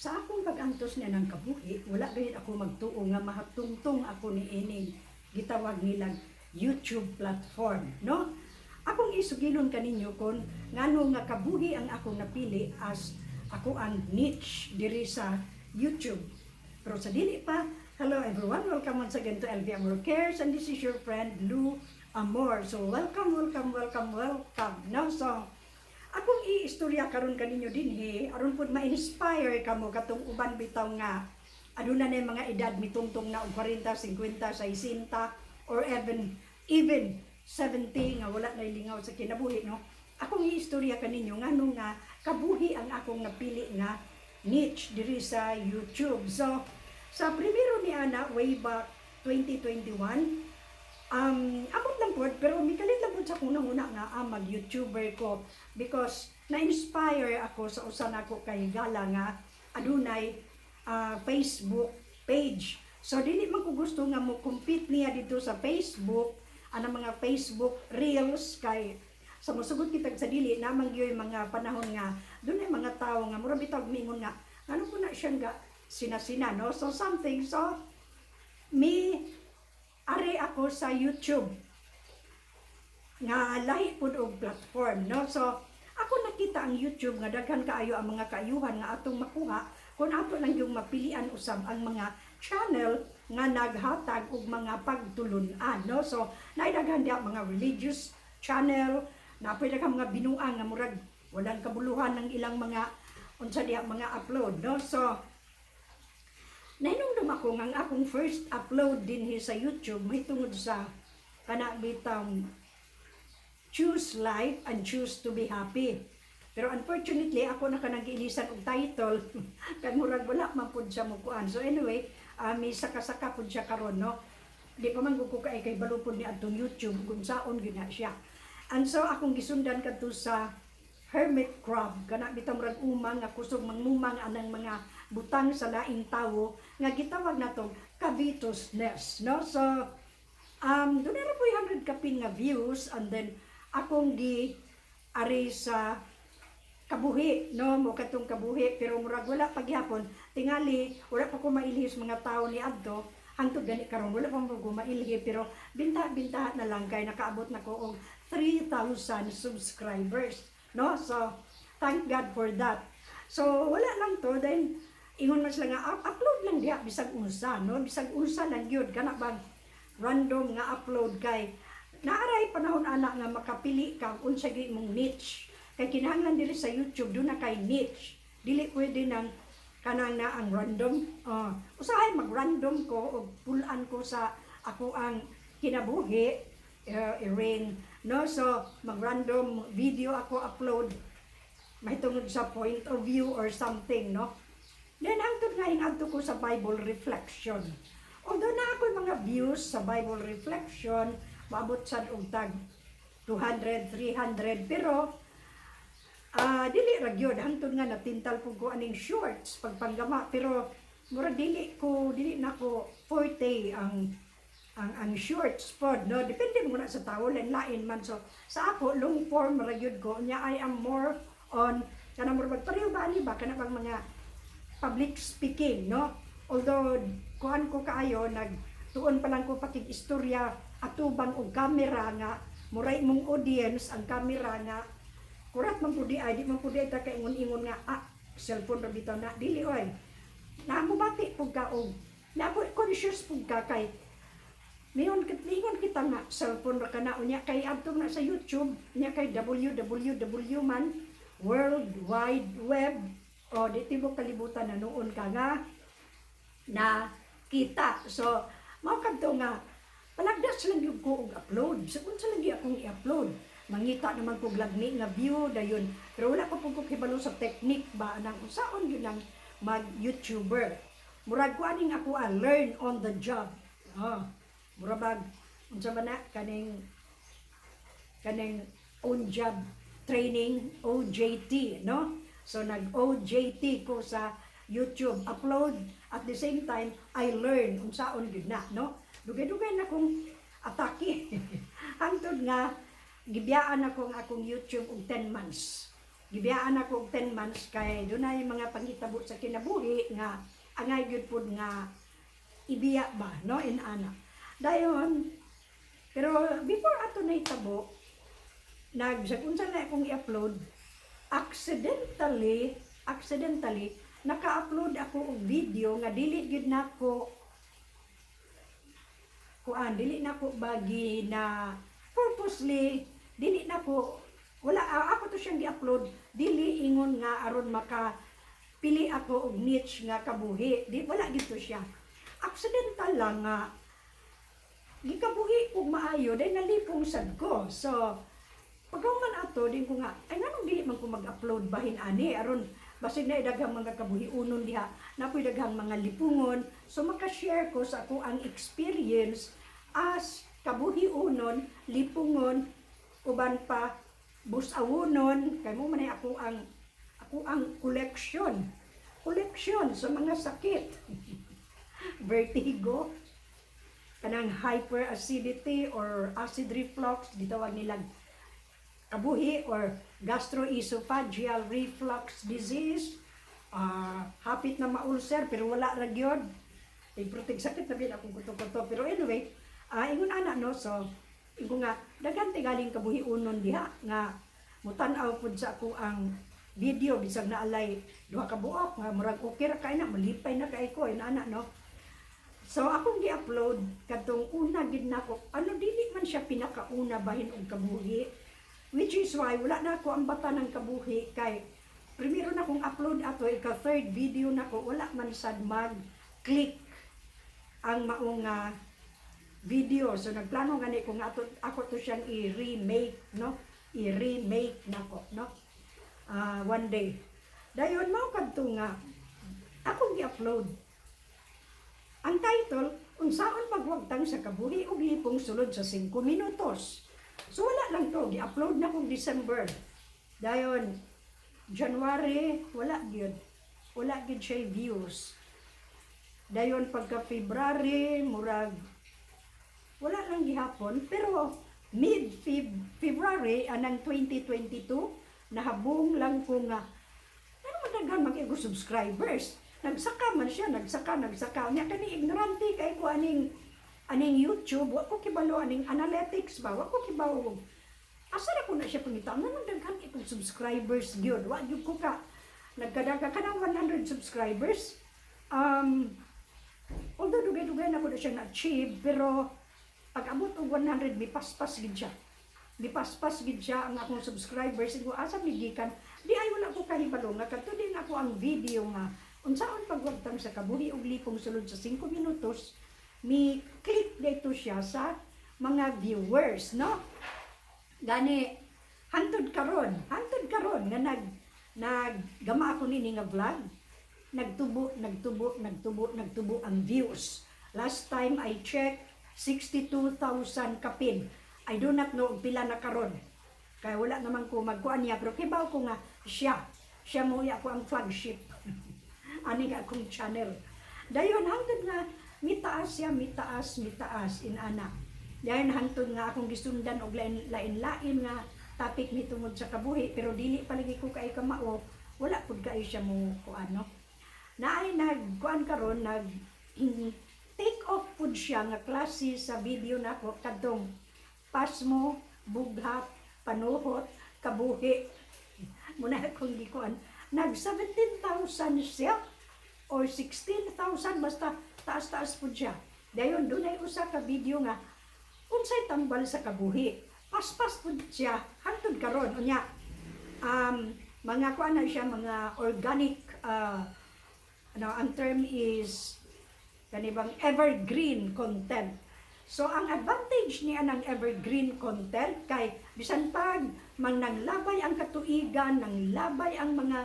sa akong pag-antos niya ng kabuhi, wala gayud ako magtuo nga mahatungtong ako ni ining gitawag nilang YouTube platform, no? Akong isugilon kaninyo kon ngano nga kabuhi ang akong napili as ako ang niche diri sa YouTube. Pero sa dili pa, hello everyone, welcome once again to LV Amor Cares and this is your friend Lou Amor. So welcome, welcome, welcome, welcome. No, so akong iistorya karon kaninyo dinhi aron pud ma-inspire kamo katong uban bitaw nga aduna na mga edad mitungtong na og 40, 50, 60 or even even 70 nga wala na lingaw sa kinabuhi no? Akong iistorya kaninyo ngano nga kabuhi ang akong napili nga niche diri sa YouTube. So sa primero ni ana way back 2021 Um, amot lang po, pero mikalit lang po sa kunang-una nga ah, mag-YouTuber ko. Because na-inspire ako sa usan ako kay Gala nga adunay ah, Facebook page. So dili man ko gusto nga mo compete niya dito sa Facebook, ana mga Facebook Reels kay sa musugod kitag sa dili namang gyud mga panahon nga dunay mga tao nga mura bitaw mingon nga ano ko na siya nga sinasina no? So something. So me ari ako sa YouTube nga lahi pud og platform no? So ako nakita ang YouTube nga daghan kaayo ang mga kaayuhan nga atong makuha. Kung ato lang yung mapilian usab ang mga channel nga naghatag og mga pagtulunan no? So naidaghan diha mga religious channel na pwede ka mga binuang nga murag walang kabuluhan ng ilang mga unsa diha mga upload no? So Nainumdum ako nga akong first upload din sa YouTube may tungod sa kana bitang choose life and choose to be happy. Pero unfortunately ako na kanang giilisan og title kay murag wala man pud siya mukuan. So anyway, uh, may saka-saka pud siya karon no. Di pa man ko kay kay balupod ni atong YouTube kung saon gyud siya. And so akong gisundan kadto sa hermit crab kana bitang murag umang nga kusog mangmumang anang mga butang sa laing tawo nga gitawag nato Cavitos nest no so um na po 100 kapin nga views and then akong gi ari sa kabuhi no? Mo katong kabuhi pero murag wala pagyapon tingali wala pa ko mailhis mga tao ni adto hangtod gani karon wala pa mo mailhi pero binta binta na lang kay nakaabot na ko og 3,000 subscribers no? So thank God for that. So wala lang to then ingon man sila nga "Up- upload lang diha bisag unsa no? Bisag unsa lang gyud kana bang random nga upload kay naaray panahon ana nga makapili ka unsa gyud mong niche. Kay kinahanglan diri sa YouTube do na kay niche. Dili pwede nang kanang na ang random. Uh, usahay mag random ko og pulan ko sa ako ang kinabuhi uh, i-ring no so mag random video ako upload. Mahitungod sa point of view or something no? Then hangtod nga inadto ko sa Bible reflection. Although na ako mga views sa Bible reflection, maabot sad og tag 200, 300, pero ah dili ra gyud. Hangtod nga natintal pug ko aning shorts pagpanggama. Pero mura dili ko dili na ko forte ang ang ang shorts pod no? Depende mo na sa tao. Lain lain man. So sa ako long form ra gyud ko. Nya I am more on kana mura pareho ba ani ba kana bang mga public speaking, no? Although, kuhan ko kaayo, nag, tuon pa lang ko pakig istorya, atubang og camera nga, muray mong audience, ang camera nga, kurat man pudi ay, di man pudi ta kay ingon-ingon nga, ah, cellphone ra bitaw na, dili oy. Namubati pug ka og, napo conscious pug ka kay, Mingon kit mingon kita nga cellphone ra kana unya kay adto na sa YouTube nya kay www man World Wide Web. O di tibok kalibutan na noon ka nga na kita so mao kadto nga palagdas lang yung ko og upload. Sa unsa lagi akong i-upload? Mangita naman kog lagni nga view dayon. Pero wala ko kibalo sa technique ba nang usaon yun ang mag YouTuber murag ko aning ako ah, learn on the job. Oh murag unsa ba na kaning kaning on job training OJT no? So nag-OJT ko sa YouTube upload. At the same time I learn unsaon gyud na no. Dugay-dugay na kong atake. Hangtod nga gibiyaan ako ang akong YouTube og 10 months. gibiyaan ako og 10 months kay dunay mga panghitabo sa kinabuhi nga angay gyud pud nga ibiya ba no in ana dayon pero before ato na hitabo nag sa unsa na akong i-upload accidentally accidentally naka-upload ako og video nga dili gyud nako kuan dili nako bagi na purposely dili nako wala ah, ako to siyang gi-upload. Dili ingon nga aron maka pili ako og niche nga kabuhi. Di wala gito siya. Accidental lang nga gikabuhi og maayo dahil nalipong sad ko. So pagkaman ato din ko nga ay nganong dili man ko mag-upload bahin ani? Aron basig na daghang mga kabuhiunon diha. Napoy daghang mga lipungon. So maka-share ko sa ako ang experience as kabuhiunon lipungon uban pa busawunon. Kay mo man ako ang ako ang koleksyon. Koleksyon sa mga sakit. Vertigo. Kanang hyperacidity or acid reflux gitawag nilang kabuhi or gastroesophageal reflux disease ah hapit na maulcer pero wala ra gyud Ay, protek sakit na bin akong kuto-kuto pero anyway ah ingon ana no so ingon nga daghan galing kabuhi unon diha nga mutan-aw pud sa ako ang video bisag naalay duha ka buok nga murag okay ra kay na malipay na kay ko ina no So akong gi-upload kadtong una gid nako. Ano dili man siya pinakauna bahin og kabuhi. Which is why wala na ako ang bata ng kabuhi kay primero na kong upload ato ika third video nako wala man sad mag click ang maong nga video. So nagplano gani ko nga ato, ako to siyang i-remake no. I-remake nako no. Ah, one day. Dayon mao kadto nga akong gi-upload ang title, Unsaon magwagtang sa kabuhi ug lipong sulod sa 5 minutos. So wala lang to, gi-upload na kong December. Dayon January, wala gyud. Wala gyud siya views. Dayon pagka February, murag wala lang gihapon, pero mid February anang 2022 nahabong lang ko nga ano madaghan mag subscribers nagsaka man siya, nagsaka, nagsaka. Nya kani ignorante kay ko aning aning YouTube, wa ko kibalo aning analytics ba, wa ko kibalo. Asa na ko na siya pangita, nga nang daghan ikong subscribers gyud. Wa gyud ko ka nagkadaga ka ng 100 subscribers. Um, although dugay-dugay na ko na siya na-achieve, pero pag abot og 100, may paspas gid siya. May paspas gid siya ang akong subscribers. Siguro asa migikan, di ay wala ko kahibalo nga kadto din ako ang video nga unsaon pagwagtang sa kabuhi ug lipong sulod sa 5 minutos mi click dito siya sa mga viewers no? Gani hantod karon hantod karon nga nag naggama ako nini nga vlog. Nagtubo nagtubo nagtubo nagtubo ang views. Last time I checked 62,000 kapin. I do not know pila na karon. Kaya wala naman ko magkuan niya pero kibaw ko nga siya. Siya mo ako ang flagship. Ani nga akong channel. Dayon hangtod nga mitaas siya, mitaas, mitaas in ana. Dayon hangtod nga akong gisundan og lain-lain nga topic ni tungod sa kabuhi pero dili palagi ko kay kamao, wala pud kay siya mo ko ano. Naay nag kuan karon nag take off pud siya nga klase sa video nako kadtong pasmo, bughat, panuhot, kabuhi. Muna akong gikuan nag 17,000 siya or 16,000 basta taas-taas po siya. Dayon dunay usa ka video nga unsay tambal sa kabuhi. Paspas po siya hangtod karon unya. Um, mga kuan na siya mga organic uh, ano ang term is kanibang evergreen content. So ang advantage niya ng evergreen content kay bisan pag mang naglabay ang katuigan, nang labay ang mga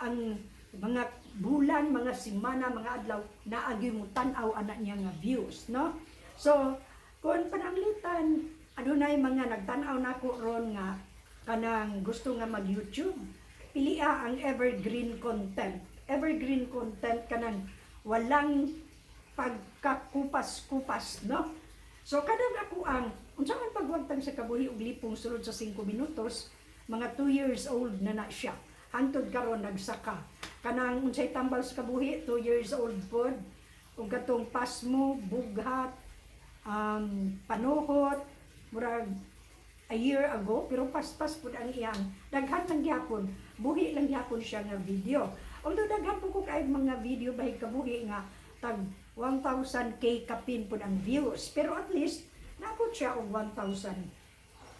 ang mga bulan, mga simana, mga adlaw na agi mo tan-aw ana niya nga views, no? So, kung pananglitan, adunay mga nagtan-aw nako ron nga kanang gusto nga mag-YouTube, pilia ang evergreen content. Evergreen content kanang walang pagkakupas-kupas, no? So, kadang ako ang, unsa man pagwagtang sa kabuhi og lipong sulod sa 5 minutos, mga 2 years old na na siya. Hantod karon nagsaka. Kanang unsay tambal sa kabuhi, 2 years old pod. Ug katong pasmo, bughat, um, panuhot, murag a year ago, pero paspas po ang iyang. Daghan lang gyapon, buhi lang gyapon siya nga video. Although daghan po ko kay mga video bahig kabuhi nga tag 1,000k kapin po ang views. Pero at least, naabot siya og 1,000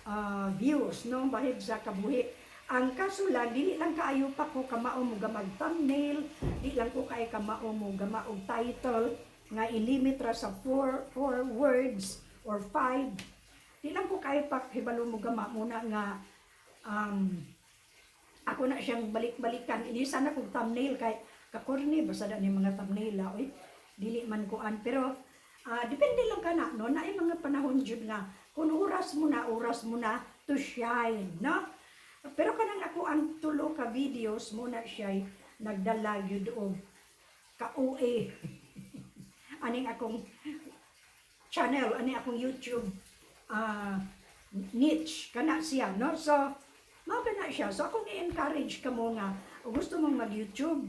ah, views, no? Bahig sa kabuhi. Ang kaso lang, dili lang kaayo pa ko kamao mo gamag thumbnail, di lang ko kay kamao mo gama og title nga ilimit ra sa four, four words or five. Di lang ko kay pa hibalo mo gama muna nga um, ako na siyang balik-balikan. Inisan na kong thumbnail kay kakorni basta ni mga thumbnail la, oy dili man kuan pero ah, depende lang kana no na mga panahon jud nga kung oras mo na oras mo na to shine no pero kanang ako ang tulo ka videos mo na siya nagdala yun og ka OA aning akong channel ani akong YouTube ah niche kana siya no? So mao kana siya. So ako ni-encourage ka mo nga gusto mong mag-YouTube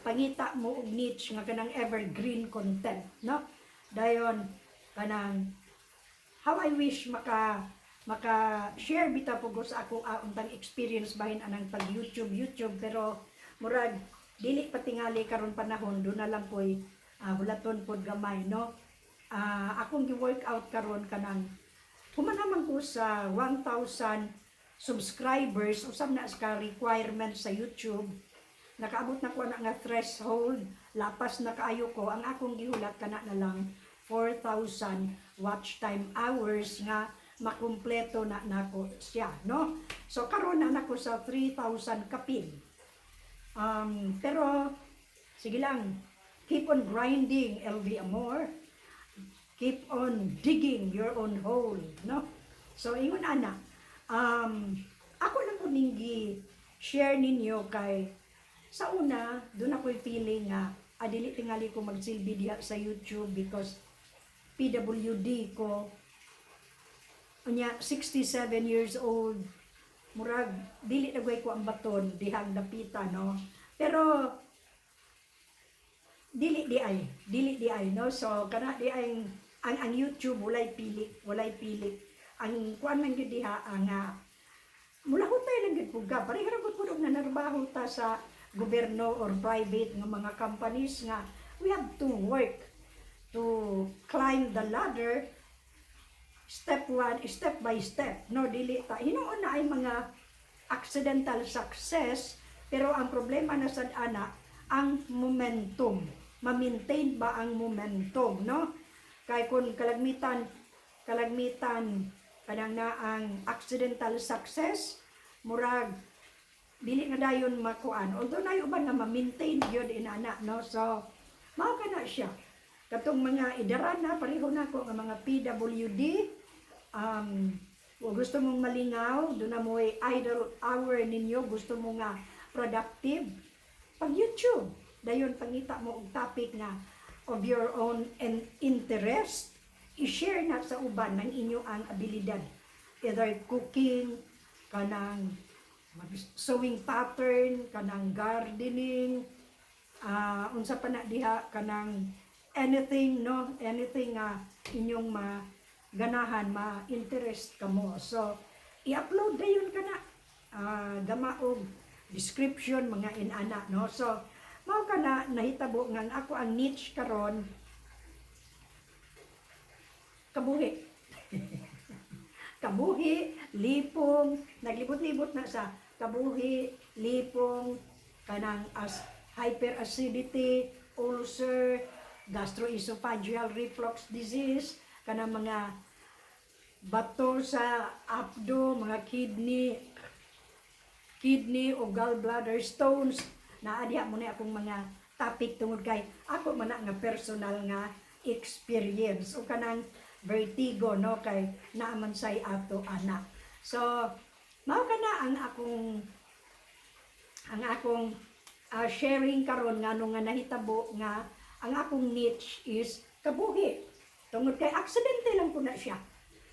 pangita mo og niche nga kanang evergreen content no? Dayon kanang how I wish maka maka share bita po sa akong uh, untang experience bahin anang pag YouTube. YouTube pero murag dili patingali karon panahon do na lang koy uh, hulaton pod gamay no? Ah, akong gi-workout karon kanang humanaman ko sa 1,000 subscribers usab na sa requirement sa YouTube. Nakaabot na ko na nga threshold lapas na kaayo ko. Ang akong gihulat kana na lang 4,000 watch time hours nga makumpleto na nako siya no? So karon na nako sa 3,000 kapin um, pero sige lang keep on grinding LV Amor. Keep on digging your own hole no? So ingon ana um, ako lang po share ninyo kay sa una, doon ako'y feeling nga, adili tingali ko magsilbi diha sa YouTube because PWD ko, unya 67 years old, murag, dili nagway ko ang baton, dihang napita, no? Pero, dili di ay, dili di ay, no? So, kana di ay, ang, ang YouTube, walay pili, walay pili. Ang kuan man gyud diha, ang nga, mula hutay lang gid puga pareho ra gud pud og nanarbaho ta sa gobyerno or private nga mga companies nga we have to work to climb the ladder step one step by step. No dili ta. Hinuon na ay mga accidental success pero ang problema na sad ana ang momentum. Ma-maintain ba ang momentum no? Kay kun kalagmitan kalagmitan kanang na ang accidental success murag dili na dayon makuan. Although na uban nga ma-maintain gyud inana no? So mao kana siya. Katong mga idarana pareho na ko nga mga PWD um o gusto mong malingaw do na mo idle hour ninyo gusto mo nga productive pag YouTube. Dayon pangita mo og topic nga of your own and interest i-share na sa uban ng inyo ang abilidad. Either cooking kanang sewing pattern kanang gardening ah unsa pa na diha kanang anything no? Anything nga inyong maganahan ma-interest kamo so i-upload dayon kana ah gama og description mga inana no? So mao kana nahitabo nga ako ang niche karon. Kabuhi. Kabuhi, lipong, naglibot-libot na sa kabuhi, lipong, kanang as hyperacidity, ulcer, gastroesophageal reflux disease, kanang mga bato sa abdo, mga kidney, kidney o gallbladder stones, naadya mo na akong mga topic tungod kay ako man nga personal nga experience o kanang vertigo no kay naaman say ato anak. So mao kana ang akong ang akong ah, sharing karon nga nga nahitabo nga ang akong niche is kabuhi. Tungod kay aksidente lang ko na siya.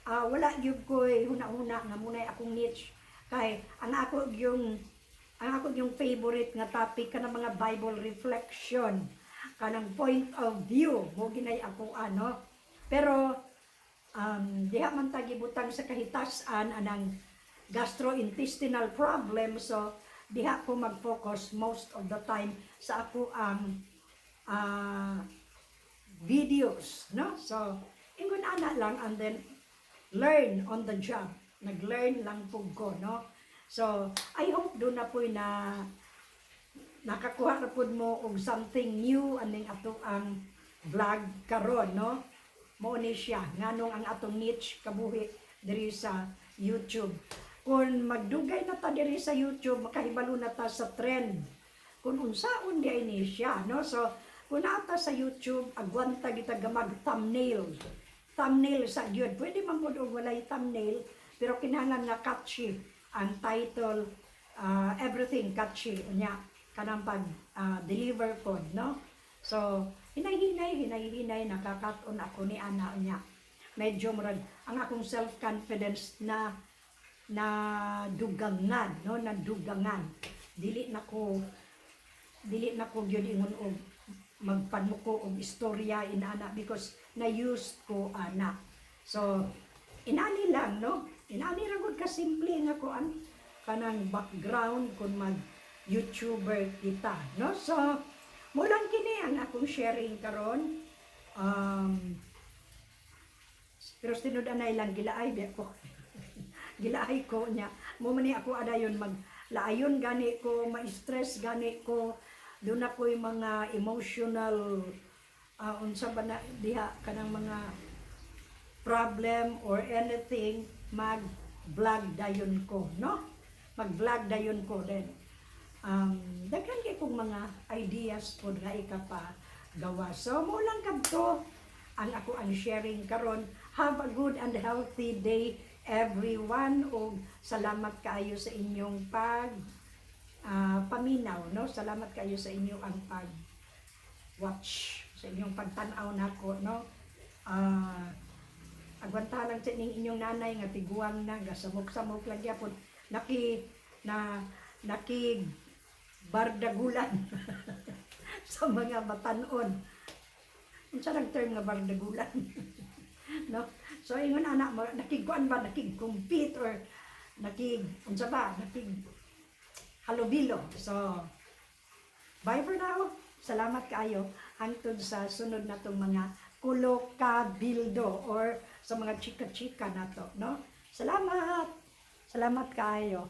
Ah, wala gyud koy huna-huna nga munay akong niche. Kay ang ako yung ang ako yung favorite nga topic kanang mga Bible reflection kanang point of view. Mo ginay ako ano. Pero um, diha man ta gibutang sa kahitasan anang gastrointestinal problem so diha ko mag-focus most of the time sa ako ang ah, videos no? So ingon ana lang and then learn on the job. Nag-learn lang po ko no? So I hope do na po na nakakuha na po mo og something new aning ato ang vlog karon no? Mo ni siya nganong ang atong niche kabuhi diri sa YouTube. Kung magdugay na ta diri sa YouTube makahibalo na ta sa trend. Kung unsaon di ni siya no? So kung ata sa YouTube agwanta kita gamag thumbnail. Thumbnail sa gyud pwede man pud og walay thumbnail pero kinahanglan nga catchy. Ang title ah, everything catchy. Unya kanang pag ah, deliver pod no? So hinay-hinay hinay-hinay nakakaton ako ni ana unya. Medyo murag ang akong self confidence na na dugangan no? Na dugangan. Dili na ko dili na ko gyud ingon og magpanuko og istorya inana because na used ko ana. So inani lang no? Inani ra gud ka simple nga ko an kanang background kung mag YouTuber kita no? So mo lang kini ang akong sharing karon. Um pero sinod anay lang gilaay di ako. Gilaay ko niya. Mo man ako adayon mag laayon gani ko ma-stress gani ko doon ako yung mga emotional ah, unsa ba na diha kanang mga problem or anything mag vlog dayon ko no? Mag vlog dayon ko then um, daghan kay kong mga ideas po nga ikapa gawa. So mo lang kadto ang ako ang sharing karon. Have a good and healthy day everyone o salamat kaayo sa inyong pag ah, paminaw no? Salamat kayo sa inyo ang pag watch sa inyong pagtanaw nako no? Ah agwanta lang sa inyong nanay nga tiguang na gasamok-samok lang gyapon naki na naki bardagulan sa mga batanon. Unsa nang term nga bardagulan. No? So ingon anak mo nakiguan ba? Nakig-compete or nakig unsa ba? Nakig halubilo so bye for now. Salamat kaayo. Hangtod sa sunod na tong mga kulokabildo or sa mga chika-chika na to no? Salamat! Salamat kaayo